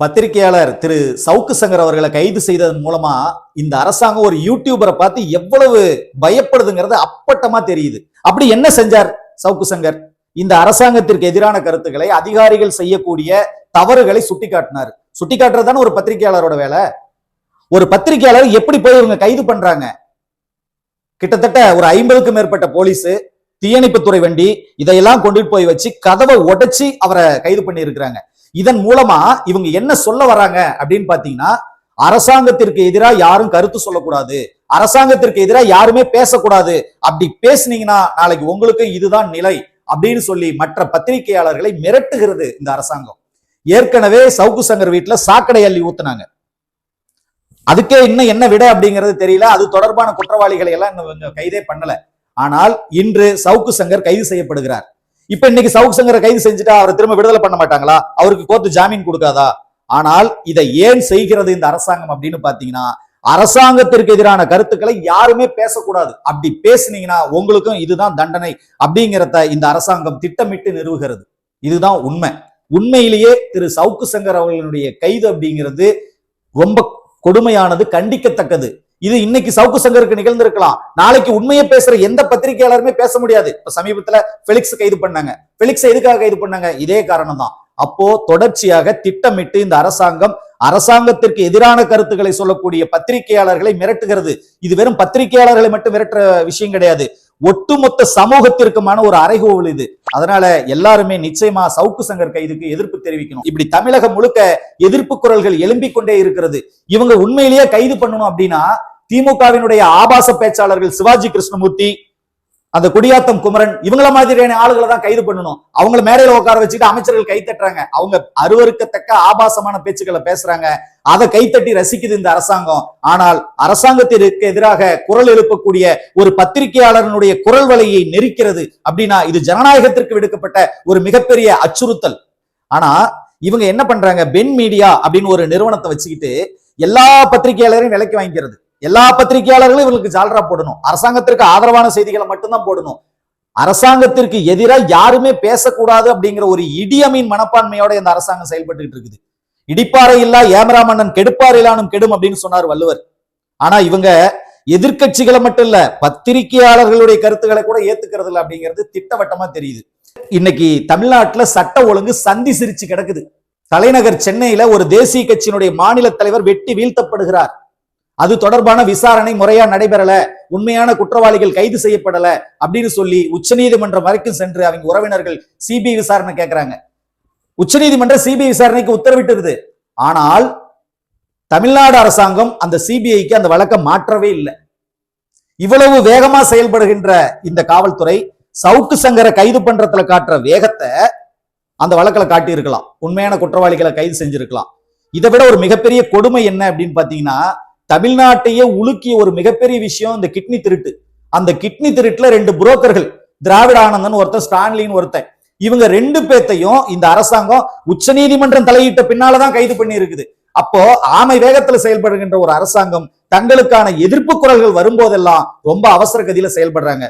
பத்திரிகையாளர் திரு சவுக்கு சங்கர் அவர்களை கைது செய்ததன் மூலமா இந்த அரசாங்கம் ஒரு யூடியூபரை பார்த்து எவ்வளவு பயப்படுதுங்கிறது அப்பட்டமா தெரியுது. அப்படி என்ன செஞ்சார் சவுக்கு சங்கர்? இந்த அரசாங்கத்திற்கு எதிரான கருத்துக்களை அதிகாரிகள் செய்யக்கூடிய தவறுகளை சுட்டிக்காட்டினார். சுட்டிக்காட்டுறது தானே ஒரு பத்திரிகையாளரோட வேலை? ஒரு பத்திரிகையாளர் எப்படி போய் இவங்க கைது பண்றாங்க? கிட்டத்தட்ட ஒரு ஐம்பதுக்கும் மேற்பட்ட போலீஸ் தீயணைப்புத்துறை வண்டி இதையெல்லாம் கொண்டுட்டு போய் வச்சு கதவை உடைச்சி அவரை கைது பண்ணி இருக்கிறாங்க இதன் மூலமா இவங்க என்ன சொல்ல வராங்க அப்படின்னு பாத்தீங்கன்னா அரசாங்கத்திற்கு எதிராக யாரும் கருத்து சொல்லக்கூடாது. அரசாங்கத்திற்கு எதிராக யாருமே பேசக்கூடாது. அப்படி பேசுனீங்கன்னா நாளைக்கு உங்களுக்கு இதுதான் நிலை அப்படின்னு சொல்லி மற்ற பத்திரிகையாளர்களை மிரட்டுகிறது இந்த அரசாங்கம். ஏற்கனவே சவுக்கு சங்கர் வீட்டுல சாக்கடை அள்ளி ஊத்துனாங்க. அதுக்கே இன்னும் என்ன விட அப்படிங்கிறது தெரியல. அது தொடர்பான குற்றவாளிகளை எல்லாம் கைதே பண்ணல. ஆனால் இன்று சவுக்கு சங்கர் கைது செய்யப்படுகிறார். இப்ப இன்னைக்கு சவுக்கு சங்கரை கைது செஞ்சுட்டா அவரை திரும்ப விடுதலை பண்ண மாட்டாங்களா? அவருக்கு கோர்ட்டு ஜாமீன் கொடுக்காதா? ஆனால் இதை ஏன் செய்கிறது இந்த அரசாங்கம் அப்படின்னு பாத்தீங்கன்னா அரசாங்கத்திற்கு எதிரான கருத்துக்களை யாருமே பேசக்கூடாது. அப்படி பேசுனீங்கன்னா உங்களுக்கும் இதுதான் தண்டனை அப்படிங்கிறத இந்த அரசாங்கம் திட்டமிட்டு நிறுவுகிறது. இதுதான் உண்மை. உண்மையிலேயே திரு சவுக்கு சங்கர் அவர்களுடைய கைது அப்படிங்கிறது ரொம்ப கொடுமையானது கண்டிக்கத்தக்கது. இது இன்னைக்கு சவுக்கு சங்கருக்கு நிகழ்ந்திருக்கலாம். நாளைக்கு உண்மையை பேசுற எந்த பத்திரிகையாளருமே பேச முடியாது. இப்ப சமீபத்துல பெலிக்ஸ் கைது பண்ணாங்க. பெலிக்ஸ் எதுக்காக கைது பண்ணாங்க? இதே காரணம் தான் அப்போ தொடர்ச்சியாக திட்டமிட்டு இந்த அரசாங்கம் அரசாங்கத்திற்கு எதிரான கருத்துக்களை சொல்லக்கூடிய பத்திரிகையாளர்களை மிரட்டுகிறது. இது வெறும் பத்திரிகையாளர்களை மட்டும் மிரட்டுற விஷயம் கிடையாது. ஒட்டுமொத்த சமூகத்திற்குமான ஒரு அறைகோவல் இது. அதனால எல்லாருமே நிச்சயமா சவுக்கு சங்கர் கைதுக்கு எதிர்ப்பு தெரிவிக்கணும். இப்படி தமிழகம் முழுக்க எதிர்ப்பு குரல்கள் எழும்பிக் கொண்டே இருக்கிறது. இவங்க உண்மையிலேயே கைது பண்ணணும் அப்படின்னா திமுகவினுடைய ஆபாச பேச்சாளர்கள் சிவாஜி கிருஷ்ணமூர்த்தி அந்த குடியாத்தம் குமரன் இவங்கள மாதிரியான ஆளுகளை தான் கைது பண்ணணும். அவங்கள மேடையில உட்கார வச்சுட்டு அமைச்சர்கள் கை தட்டுறாங்க. அவங்க அருவருக்கத்தக்க ஆபாசமான பேச்சுக்களை பேசுறாங்க. அதை கைத்தட்டி ரசிக்குது இந்த அரசாங்கம். ஆனால் அரசாங்கத்திற்கு எதிராக குரல் எழுப்பக்கூடிய ஒரு பத்திரிகையாளரனுடைய குரல் வலையை நெரிக்கிறது அப்படின்னா இது ஜனநாயகத்திற்கு விடுக்கப்பட்ட ஒரு மிகப்பெரிய அச்சுறுத்தல். ஆனா இவங்க என்ன பண்றாங்க? பென் மீடியா அப்படின்னு ஒரு நிறுவனத்தை வச்சுக்கிட்டு எல்லா பத்திரிகையாளரையும் விலைக்கு வாங்கிக்கிறது. எல்லா பத்திரிகையாளர்களும் இவங்களுக்கு ஜால்ரா போடணும். அரசாங்கத்திற்கு ஆதரவான செய்திகளை மட்டும்தான் போடணும். அரசாங்கத்திற்கு எதிராக யாருமே பேசக்கூடாது அப்படிங்கிற ஒரு இடியமின் மனப்பான்மையோட இந்த அரசாங்கம் செயல்பட்டு இருக்குது. இடிப்பாறை இல்லா ஏமரா மன்னன் கெடுப்பாறை கெடும் அப்படின்னு சொன்னார் வள்ளுவர். ஆனா இவங்க எதிர்க்கட்சிகளை மட்டும் இல்ல பத்திரிகையாளர்களுடைய கருத்துக்களை கூட ஏத்துக்கிறது இல்லை அப்படிங்கிறது திட்டவட்டமா தெரியுது. இன்னைக்கு தமிழ்நாட்டுல சட்ட ஒழுங்கு சந்தி சிரிச்சு கிடக்குது. தலைநகர் சென்னையில ஒரு தேசிய கட்சியினுடைய மாநில தலைவர் வெட்டி வீழ்த்தப்படுகிறார். அது தொடர்பான விசாரணை முறையா நடைபெறல உண்மையான குற்றவாளிகள் கைது செய்யப்படல அப்படின்னு சொல்லி உச்சநீதிமன்றம் வரைக்கும் சென்று அவங்க உறவினர்கள் சிபிஐ விசாரணை கேட்கிறாங்க உச்சநீதிமன்றம் சிபிஐ விசாரணைக்கு உத்தரவிட்டிருது. ஆனால் தமிழ்நாடு அரசாங்கம் அந்த சிபிஐக்கு அந்த வழக்கை மாற்றவே இல்லை. இவ்வளவு வேகமா செயல்படுகின்ற இந்த காவல்துறை சவுக்கு சங்கரை கைது பண்றதுல காட்டுற வேகத்தை அந்த வழக்கில் காட்டியிருக்கலாம். உண்மையான குற்றவாளிகளை கைது செஞ்சிருக்கலாம். இதை விட ஒரு மிகப்பெரிய கொடுமை என்ன அப்படின்னு பாத்தீங்கன்னா தமிழ்நாட்டையே உலுக்கிய ஒரு மிகப்பெரிய விஷயம் இந்த கிட்னி திருட்டு. அந்த கிட்னி திருட்டுல ரெண்டு புரோக்கர்கள் திராவிட ஆனந்தன் ஒருத்தன் ஸ்டான்லின்னு ஒருத்தன். இவங்க ரெண்டு பேத்தையும் இந்த அரசாங்கம் உச்சநீதிமன்றம் தலையிட்ட பின்னாலதான் கைது பண்ணி இருக்குது அப்போ ஆமை வேகத்துல செயல்படுகின்ற ஒரு அரசாங்கம் தங்களுக்கான எதிர்ப்பு குரல்கள் வரும்போதெல்லாம் ரொம்ப அவசர கதியில செயல்படுறாங்க.